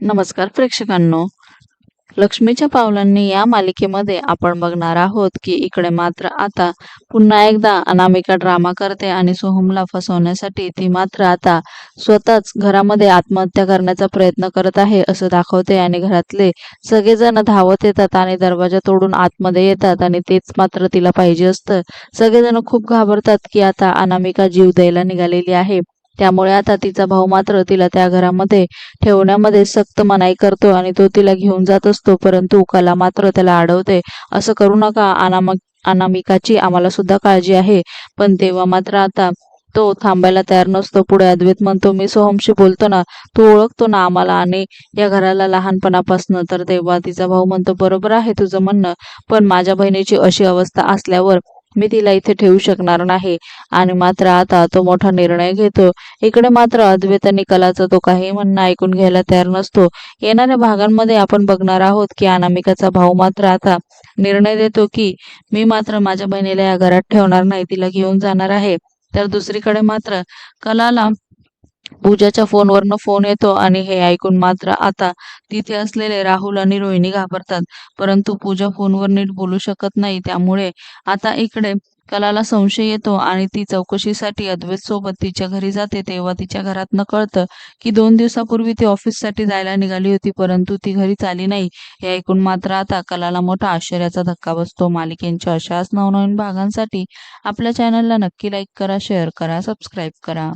नमस्कार प्रेक्षकांनो. लक्ष्मीच्या पावलांनी या मालिकेमध्ये आपण बघणार आहोत की इकडे मात्र आता पुन्हा एकदा अनामिका ड्रामा करते आणि सोहमला फसवण्यासाठी ती मात्र आता स्वतःच घरामध्ये आत्महत्या करण्याचा प्रयत्न करत आहे असं दाखवते आणि घरातले सगळेजण धावत येतात आणि दरवाजा तोडून आतमध्ये येतात आणि तेच मात्र तिला पाहिजे असतं. सगळेजण खूप घाबरतात की आता अनामिका जीव द्यायला निघालेली आहे. त्यामुळे आता तिचा भाऊ मात्र तिला त्या घरामध्ये ठेवण्यामध्ये सक्त मनाई करतो आणि तो तिला घेऊन जात असतो परंतु कला मात्र त्याला अडवते असं करू नका अनामक अनामिकाची आम्हाला सुद्धा काळजी आहे. पण तेव्हा मात्र आता तो थांबायला तयार नसतो. पुढे अद्वैत म्हणतो मी सोहमशी बोलतो ना तू ओळखतो ना आम्हाला आणि या घराला लहानपणापासून. तर तेव्हा तिचा भाऊ म्हणतो बरोबर आहे तुझं म्हणणं पण माझ्या बहिणीची अशी अवस्था असल्यावर मी तिला इथे ठेवू शकणार नाही. आणि मात्र आता तो मोठा निर्णय घेतो. इकडे मात्र अद्वैत आणि कलाचा तो काही म्हणणं ऐकून घ्यायला तयार नसतो. येणाऱ्या भागांमध्ये आपण बघणार आहोत की अनामिकाचा भाऊ मात्र आता निर्णय देतो की मी मात्र माझ्या बहिणीला या घरात ठेवणार नाही तिला घेऊन जाणार आहे. तर दुसरीकडे मात्र कलाला पूजाच्या फोनवरनं फोन येतो आणि हे ऐकून मात्र आता तिथे असलेले राहुल आणि रोहिणी घाबरतात. परंतु पूजा फोनवर नीट बोलू शकत नाही. त्यामुळे आता इकडे कलाला संशय येतो आणि ती चौकशीसाठी अद्वैत सोबत तिच्या घरी जाते. तेव्हा तिच्या घरातनं कळतं की दोन दिवसापूर्वी ती ऑफिससाठी जायला निघाली होती परंतु ती घरी चाली नाही. हे ऐकून मात्र आता कलाला मोठा आश्चर्याचा धक्का बसतो. मालिकेंच्या अशाच नवनवीन भागांसाठी आपल्या चॅनलला नक्की लाईक करा शेअर करा सबस्क्राईब करा.